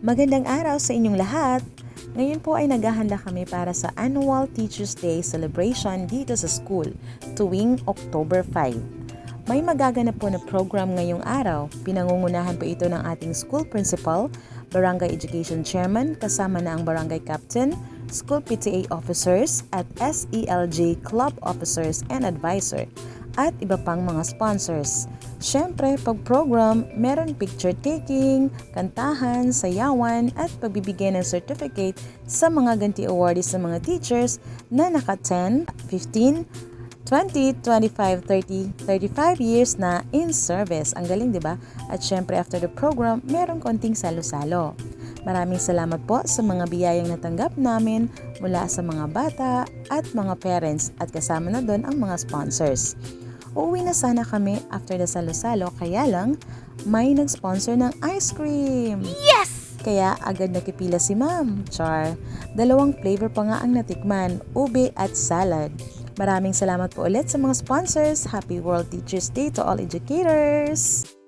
Magandang araw sa inyong lahat! Ngayon po ay naghahanda kami para sa Annual Teachers Day celebration dito sa school tuwing October 5. May magaganap po na program ngayong araw. Pinangungunahan po ito ng ating school principal, barangay education chairman, kasama na ang barangay captain, school PTA officers, at SELJ club officers and advisor, at iba pang mga sponsors. Siyempre, pag program, meron picture taking, kantahan, sayawan, at pagbibigay ng certificate sa mga ganti awardees sa mga teachers na naka 10, 15, 20, 25, 30, 35 years na in service. Ang galing, di ba? At syempre, after the program, meron konting salo-salo. Maraming salamat po sa mga biyayang natanggap namin mula sa mga bata at mga parents at kasama na doon ang mga sponsors. Uuwi na sana kami after the salo-salo kaya lang may nag-sponsor ng ice cream. Yes! Kaya agad nakipila si ma'am, Char. Dalawang flavor pa nga ang natikman, ube at salad. Maraming salamat po ulit sa mga sponsors. Happy World Teachers Day to all educators!